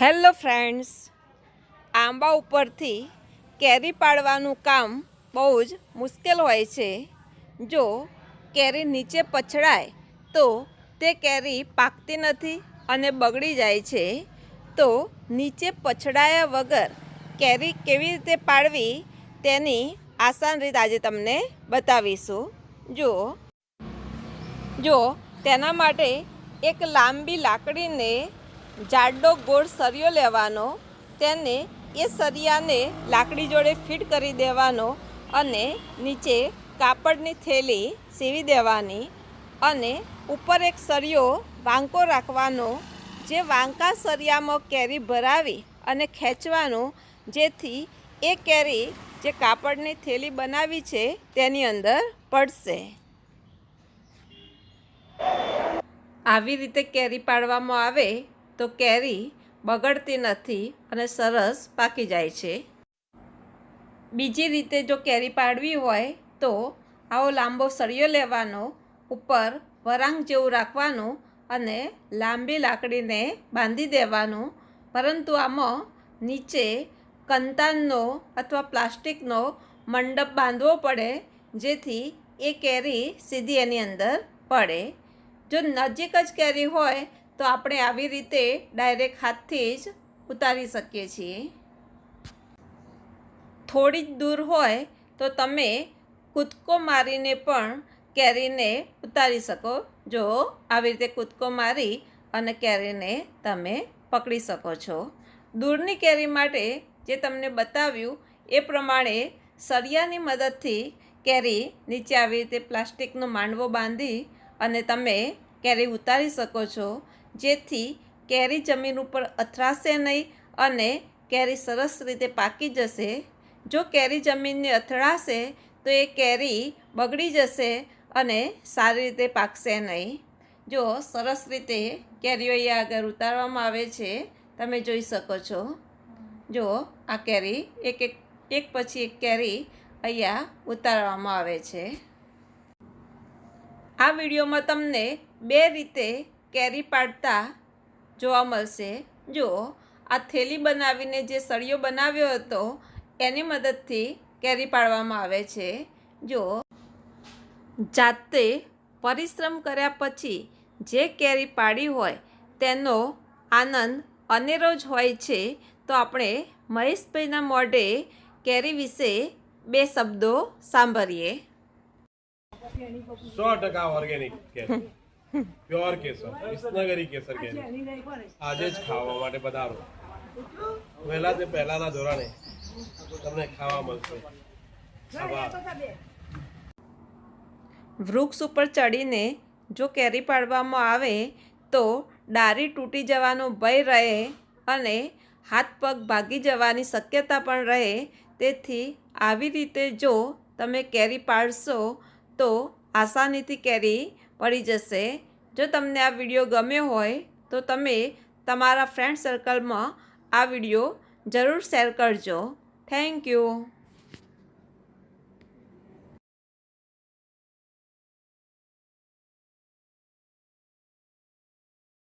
Hello friends, આંબા ઉપરથી કેરી પાડવાનું કામ બહુ જ મુશ્કેલ હોય છે. જો કેરી નીચે પછડાય, તો તે કેરી પાકતી નથી અને બગડી જાય છે. તો નીચે પછડાયા વગર કેરી કેવી રીતે પાડવી તેની આસાન રીત આજે તમને બતાવીશું. જો જો, તેના માટે એક લાંબી લાકડીને જાડો ગોળ સરિયો લેવાનો, તેને એ સરિયાને લાકડી જોડે ફિટ કરી દેવાનો અને નીચે કાપડની થેલી સીવી દેવાની અને ઉપર એક સરિયો વાંકો રાખવાનો, જે વાંકા સરિયામાં કેરી ભરાવી અને ખેંચવાનું, જેથી એ કેરી જે કાપડની થેલી બનાવી છે તેની અંદર પડશે. આવી રીતે કેરી પાડવામાં આવે તો કેરી બગડતી નથી અને સરસ પાકી જાય છે. બીજી રીતે જો કેરી પાડવી હોય તો આવો લાંબો સળિયો લેવાનો, ઉપર વરાંગ જેવું રાખવાનું અને લાંબી લાકડીને બાંધી દેવાનું. પરંતુ આમાં નીચે કંતાનનો અથવા પ્લાસ્ટિકનો મંડપ બાંધવો પડે, જેથી એ કેરી સીધી એની અંદર પડે. જો નજીક જ કેરી હોય તો આપણે આવી રીતે ડાયરેક્ટ હાથથી જ ઉતારી શકીએ છીએ. થોડી જ દૂર હોય તો તમે કૂદકો મારીને પણ કેરીને ઉતારી શકો. જો આવી રીતે કૂદકો મારી અને કેરીને તમે પકડી શકો છો. દૂરની કેરી માટે જે તમને બતાવ્યું એ પ્રમાણે સળિયાની મદદથી કેરી નીચે આવી રીતે પ્લાસ્ટિકનો માંડવો બાંધી અને તમે કેરી ઉતારી શકો છો. જેથી કેરી જમીન ઉપર અથડાશે નહીં અને કેરી સરસ રીતે પાકી જશે. જો કેરી જમીનને અથડાશે, તો એ કેરી બગડી જશે અને સારી રીતે પાકશે નહીં. જો સરસ રીતે કેરીઓ અહીંયા આગળ ઉતારવામાં આવે છે, તમે જોઈ શકો છો. જો આ કેરી એક એક એક પછી એક કેરી અહીંયા ઉતારવામાં આવે છે. આ વિડીયોમાં તમને બે રીતે કેરી પાડતા જોવા મળશે. જો આ થેલી બનાવીને જે સળિયો બનાવ્યો હતો, એની મદદથી કેરી પાડવામાં આવે છે. જો જાતે પરિશ્રમ કર્યા પછી જે કેરી પાડી હોય, તેનો આનંદ અનેરો જ હોય છે. તો આપણે મહેશભાઈના મોઢે કેરી વિશે બે શબ્દો સાંભળીએ. સો ટકા ઓર્ગેનિક પ્યોર કેસર વિસનગરી કેસર કે આજે જ ખાવા માટે પધારો. વહેલા તે પહેલાના ધોરણે તમને ખાવા મળશે. વૃક્ષ ઉપર ચડીને જો કેરી પાડવામાં આવે તો ડારી તૂટી જવાનો ભય રહે અને હાથ પગ ભાગી જવાની શક્યતા પણ રહે. તેથી આવી રીતે જો તમે કેરી પાડશો તો આસાનીથી કેરી પડી જશે. જો તમને આ વીડિયો ગમ્યો હોય, તો તમે તમારા ફ્રેન્ડ સર્કલમાં આ વીડિયો જરૂર શેર કરજો. Thank you